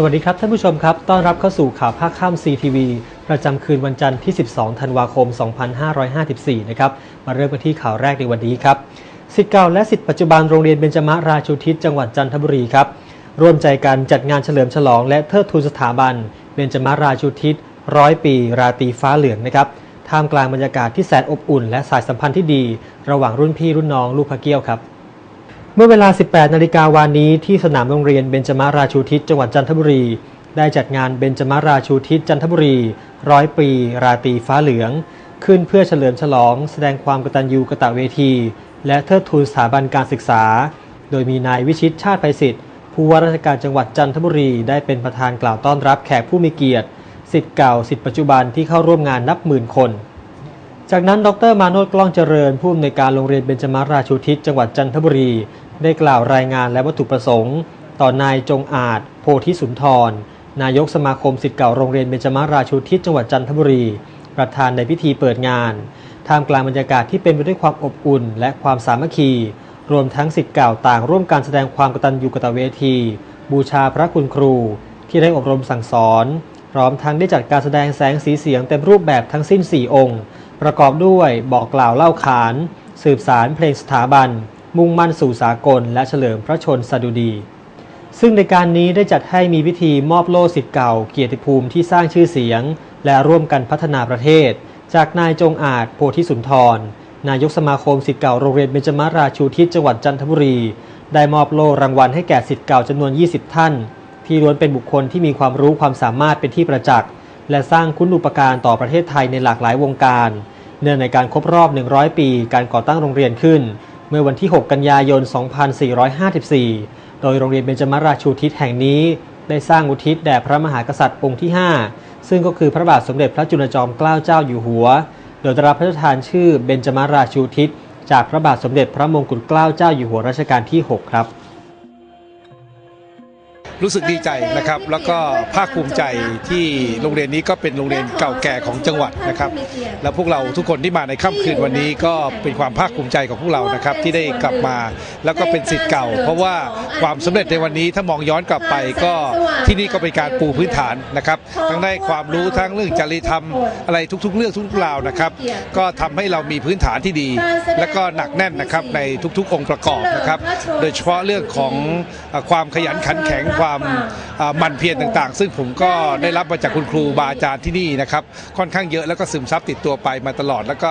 สวัสดีครับท่านผู้ชมครับ ต้อนรับเข้าสู่ข่าวภาคค่ำ CTV ประจำคืนวันจันทร์ที่ 12 ธันวาคม 2554 นะครับ มาเริ่มกันที่ข่าวแรกในวันนี้ครับ สิทธิ์เก่าและสิทธิ์ปัจจุบันโรงเรียนเบญจมราชูทิศจังหวัดจันทบุรีครับ ร่วมใจกันจัดงานเฉลิมฉลองและเทิดทูนสถาบัน เบญจมราชูทิศร้อยปี ราตรีฟ้าเหลืองนะครับ ท่ามกลางบรรยากาศที่แสนอบอุ่น และสายสัมพันธ์ที่ดี ระหว่างรุ่นพี่รุ่นน้องลูกพระเกี้ยวครับ เมื่อเวลา 18 นาฬิกาวานนี้ที่สนามโรงเรียนเบญจมาราชูทิศจังหวัดจันทบุรี ได้จัดงานเบญจมาราชูทิศจันทบุรีร้อยปี ราตรีฟ้าเหลือง ขึ้นเพื่อเฉลิมฉลอง แสดงความกตัญญูกตเวที และเทิดทูนสถาบันการศึกษา โดยมีนายวิชิตชาติไพศิษฐ์ผู้ว่าราชการจังหวัดจันทบุรีได้เป็นประธานกล่าวต้อนรับแขกผู้มีเกียรติสิทธิ์เก่าสิทธิ์ปัจจุบันที่เข้าร่วมงานนับหมื่นคน จากนั้นดรมาโนดกล้องเจริญผู้อำนวยการโรงเรียนเบญจมาราชูทิศจังหวัดจันทบุรี ได้กล่าวรายงานและวัตถุประสงค์ ต่อนายจงอาจ โพธิสุนทร นายกสมาคมสิทธิ์เก่าโรงเรียนเบญจมาราชูทิศจังหวัดจันทบุรี ประธานในพิธีเปิดงาน ท่ามกลางบรรยากาศที่เป็นไปด้วยความอบอุ่น และความสามัคคี รวมทั้งสิทธิ์เก่าต่างร่วมการแสดงความกตัญญูกตเวที บูชาพระคุณครู ที่ได้อบรมสั่งสอน พร้อมทั้งได้จัดการแสดงแสงสีเสียงเต็มรูปแบบทั้งสิ้น 4 องค์ ประกอบด้วยบอกกล่าวเล่าขาน สืบสารเพลงสถาบัน มุ่งมั่นสู่สากล และเฉลิมพระชนสดุดี ซึ่งในการนี้ได้จัดให้มีพิธีมอบโล่สิทธิ์เก่า เกียรติภูมิที่สร้างชื่อเสียง และร่วมกันพัฒนาประเทศ จากนายจงอาจโพธิสุนทร นายกสมาคมสิทธิ์เก่าโรงเรียนเบญจมาราชูทิศจังหวัดจันทบุรี ได้มอบโล่รางวัลให้แก่สิทธิ์เก่าจำนวน 20 ท่าน ที่ล้วนเป็นบุคคลที่มีความรู้ความสามารถเป็นที่ประจักษ์ และสร้างคุณูปการต่อประเทศไทยในหลากหลายวงการ เนื่องในการครบรอบ 100 ปี การก่อตั้งโรงเรียนขึ้น เมื่อวันที่ 6 กันยายน 2454 โดยโรงเรียนเบญจมาราชูทิศแห่งนี้ ได้สร้างอุทิศแด่พระมหากษัตริย์องค์ที่ 5 ซึ่งก็คือพระบาทสมเด็จพระจุลจอมเกล้าเจ้าอยู่หัว โดยได้รับพระราชทานชื่อเบญจมาราชูทิศจากพระบาทสมเด็จพระมงกุฎเกล้าเจ้าอยู่หัวรัชกาลที่ 6 ครับ รู้สึกดีใจนะครับ แล้วก็ภาคภูมิใจที่โรงเรียนนี้ก็เป็นโรงเรียนเก่าแก่ของจังหวัดนะครับ แล้วพวกเราทุกคนที่มาในค่ำคืนวันนี้ก็เป็นความภาคภูมิใจของพวกเรานะครับที่ได้กลับมา แล้วก็เป็นสิทธิ์เก่า เพราะว่าความสำเร็จในวันนี้ถ้ามองย้อนกลับไปก็ที่นี่ก็เป็นการปูพื้นฐานนะครับทั้งได้ความรู้ทั้งเรื่องจริยธรรมอะไรทุก ๆ เรื่องทุกๆราวนะครับ ก็ทำให้เรามีพื้นฐานที่ดี และก็หนักแน่นนะครับในทุกๆ องค์ประกอบนะครับ โดยเฉพาะเรื่องของความขยันขันแข็งความอ่าหมั่นเพียรต่างๆ ซึ่งผมก็ได้รับมาจากคุณครูบาอาจารย์ที่นี่นะครับค่อนข้างเยอะแล้วก็ซึมซับติดตัวไปมาตลอด แล้วก็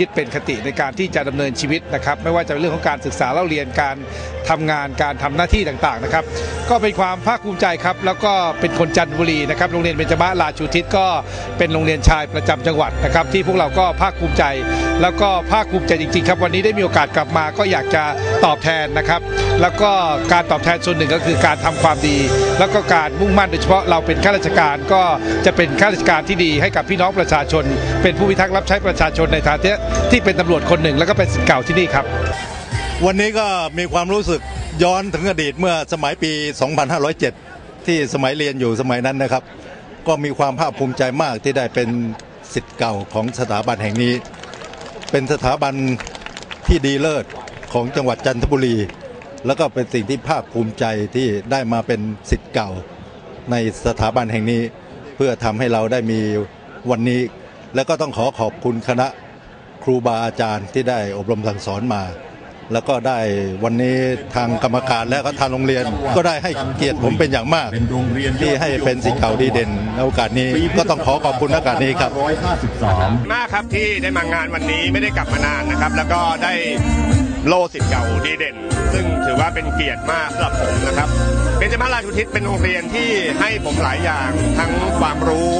ยึดเป็นคติในการที่จะดำเนินชีวิตนะครับ ไม่ว่าจะเป็นเรื่องของการศึกษาเล่าเรียนการทำงานการทำหน้าที่ต่างๆนะครับ ก็เป็นความภาคภูมิใจครับ แล้วก็เป็นคนจันทบุรีนะครับโรงเรียนเบญจมาราชูทิศก็เป็นโรงเรียนชายประจำจังหวัดนะครับ ที่พวกเราก็ภาคภูมิใจ แล้วก็ภาคภูมิใจจริงๆครับวันนี้ได้มีโอกาสกลับมา ก็อยากจะตอบแทนนะครับ แล้วก็การตอบแทนส่วนหนึ่งก็คือการทำความดีแล้วก็การมุ่งมั่นโดยเฉพาะเราเป็นข้าราชการก็จะเป็นข้าราชการที่ดีให้กับพี่น้องประชาชน เป็นผู้พิทักษ์รับใช้ประชาชนในฐานะที่เป็นตำรวจคนหนึ่ง แล้วก็เป็นสิทธิ์เก่าที่นี่ครับ วันนี้ก็มีความรู้สึกย้อนถึงอดีตเมื่อสมัยปี 2507 ที่สมัยเรียนอยู่สมัยนั้นนะครับ ก็มีความภาคภูมิใจมากที่ได้เป็นสิทธิ์เก่าของสถาบันแห่งนี้ เป็นสถาบันที่ดีเลิศของจังหวัดจันทบุรี แล้วก็เป็นสิ่งที่ภาคภูมิใจที่ได้มาเป็นสิทธิ์เก่า ในสถาบันแห่งนี้ เพื่อทำให้เราได้มีวันนี้ แล้วก็ต้องขอขอบคุณคณะครูบาอาจารย์ที่ได้อบรมสั่งสอนมา แล้วก็ได้วันนี้ทางกรรมการและก็ทางโรงเรียนก็ได้ให้เกียรติผมเป็นอย่างมากเป็นโรงเรียนที่ให้เป็นสิทธิ์เก่าดีเด่นในโอกาสนี้ก็ต้องขอขอบคุณโอกาสนี้ครับ153มากครับที่ได้มางานวันนี้ไม่ได้กลับมานานนะครับ แล้วก็ได้ โล่สิทธิ์เก่าดีเด่น ซึ่งถือว่าเป็นเกียรติมากสำหรับผมนะครับเป็นจมาราชุทิศเป็นโรงเรียนที่ให้ผมหลายอย่างทั้งความรู้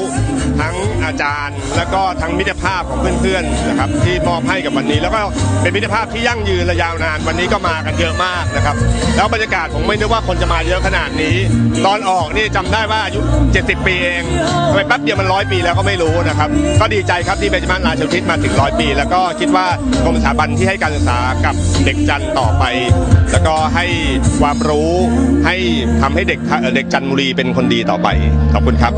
ทั้งอาจารย์ แล้วก็ทั้งมิตรภาพของเพื่อนๆนะครับที่มอบให้กับวันนี้ แล้วก็เป็นมิตรภาพที่ยั่งยืนและยาวนานวันนี้ก็มากันเยอะมากนะครับ แล้วบรรยากาศผมไม่นึกว่าคนจะมาเยอะขนาดนี้ ตอนออกนี่จำได้ว่าอายุ 70 ปีเองทำไมแป๊บเดียวมันร้อยปีแล้วก็ไม่รู้นะครับ ก็ดีใจครับที่เบญจมาราชอุทิศมาถึงร้อยปี แล้วก็คิดว่ากรมสถาบันที่ให้การศึกษากับเด็กจันต่อไป แล้วก็ให้ความรู้ให้ทำให้เด็กเด็กจันบุรีเป็นคนดีต่อไปขอบคุณครับ